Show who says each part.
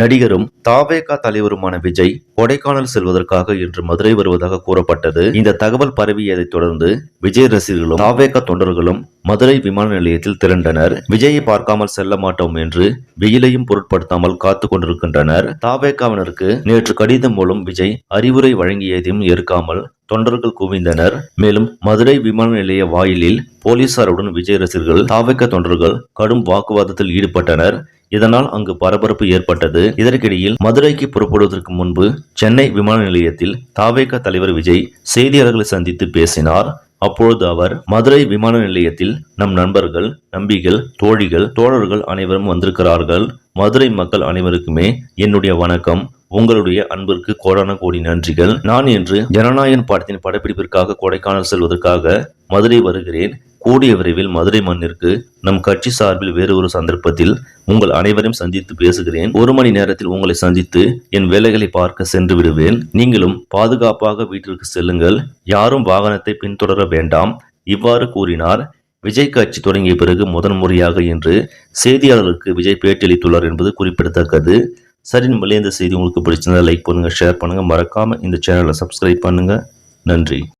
Speaker 1: நடிகரும் தாவேகா தலைவருமான விஜய் கொடைக்கானல் செல்வதற்காக இன்று மதுரை வருவதாக கூறப்பட்டது. இந்த தகவல் பரவியதைத் தொடர்ந்து விஜய் ரசிகர்களும் தாவேகா தொண்டர்களும் மதுரை விமான நிலையத்தில் திரண்டனர். விஜயை பார்க்காமல் செல்ல மாட்டோம் என்று வெயிலையும் பொருட்படுத்தாமல் காத்து கொண்டிருக்கின்றனர். தாவேகாவினருக்கு நேற்று கடிதம் மூலம் விஜய் அறிவுரை வழங்கியதையும் ஏற்காமல் தொண்டர்கள் குவிந்தனர். மேலும் மதுரை விமான நிலைய வாயிலில் போலீசாருடன் விஜய் ரசிகர்கள் தாவக தொண்டர்கள் கடும் வாக்குவாதத்தில் ஈடுபட்டனர். இதனால் அங்கு பரபரப்பு ஏற்பட்டது. இதற்கிடையில் மதுரைக்கு புறப்படுவதற்கு முன்பு சென்னை விமான நிலையத்தில் தாவேக தலைவர் விஜய் செய்தியாளர்களை சந்தித்து பேசினார். அப்பொழுது அவர் மதுரை விமான நிலையத்தில் நம் நண்பர்கள் நம்பிகள் தோழிகள் தோழர்கள் அனைவரும் வந்திருக்கிறார்கள். மதுரை மக்கள் அனைவருக்குமே என்னுடைய வணக்கம். உங்களுடைய அன்பிற்கு கோடான கோடி நன்றிகள். நான் இன்று ஜனநாயகன் படத்தின் படப்பிடிப்பிற்காக கொடைக்கானல் செல்வதற்காக மதுரை வருகிறேன். கூடிய விரைவில் மதுரை மண்ணிற்கு நம் கட்சி சார்பில் வேறு ஒரு சந்தர்ப்பத்தில் உங்கள் அனைவரையும் சந்தித்து பேசுகிறேன். ஒரு மணி நேரத்தில் உங்களை சந்தித்து என் வேலைகளை பார்க்க சென்று விடுவேன். நீங்களும் பாதுகாப்பாக வீட்டிற்கு செல்லுங்கள். யாரும் வாகனத்தை பின்தொடர வேண்டாம். இவ்வாறு கூறினார். விஜய் கட்சி தொடங்கிய பிறகு முதன்முறையாக இன்று செய்தியாளர்களுக்கு விஜய் பேட்டியளித்துள்ளார் என்பது குறிப்பிடத்தக்கது. சரி நம்மளே இந்த செய்தி உங்களுக்கு பிடிச்சிருந்தா லைக் பண்ணுங்கள் ஷேர் பண்ணுங்கள் மறக்காமல் இந்த சேனலை சப்ஸ்கிரைப் பண்ணுங்கள் நன்றி.